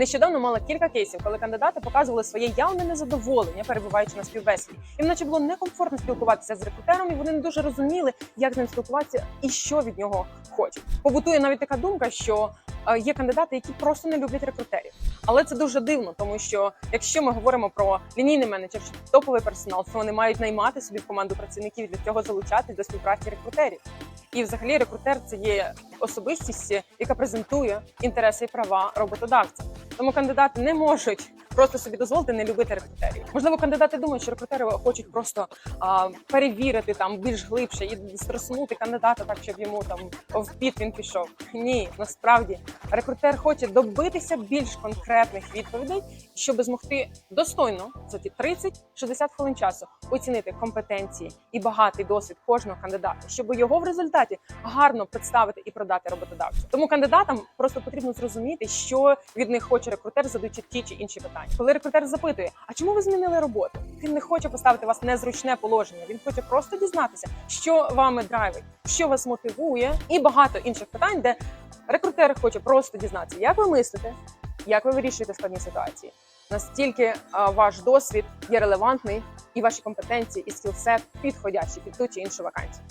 Нещодавно мала кілька кейсів, коли кандидати показували своє явне незадоволення, перебуваючи на співбесіді. Їм наче було некомфортно спілкуватися з рекрутером, і вони не дуже розуміли, як з ним спілкуватися і що від нього хочуть. Побутує навіть така думка, що е, є кандидати, які просто не люблять рекрутерів. Але це дуже дивно, тому що якщо ми говоримо про лінійний менеджер чи топовий персонал, то вони мають наймати собі в команду працівників для цього залучати до співпраці рекрутерів. І взагалі рекрутер це є особистість, яка презентує інтереси і права роботодавця. Тому кандидати не можуть просто собі дозволити не любити рекрутерів. Можливо, кандидати думають, що рекрутери хочуть просто а, перевірити там більш глибше і стреснути кандидата, так щоб йому там в піт він пішов. Ні, насправді рекрутер хоче добитися більш конкретних відповідей, щоб змогти достойно за ті 30-60 хвилин часу оцінити компетенції і багатий досвід кожного кандидата, щоб його в результаті гарно представити і продати роботодавцю. Тому кандидатам просто потрібно зрозуміти, що від них хоче рекрутер, задаючи ті чи інші питання. Коли рекрутер запитує, а чому ви змінили роботу? Він не хоче поставити вас в незручне положення. Він хоче просто дізнатися, що вами драйвить, що вас мотивує, і багато інших питань, де рекрутер хоче просто дізнатися, як ви мислите, як ви вирішуєте складні ситуації. Настільки ваш досвід є релевантний, і ваші компетенції і скілсет підходящі під ту чи іншу вакансію.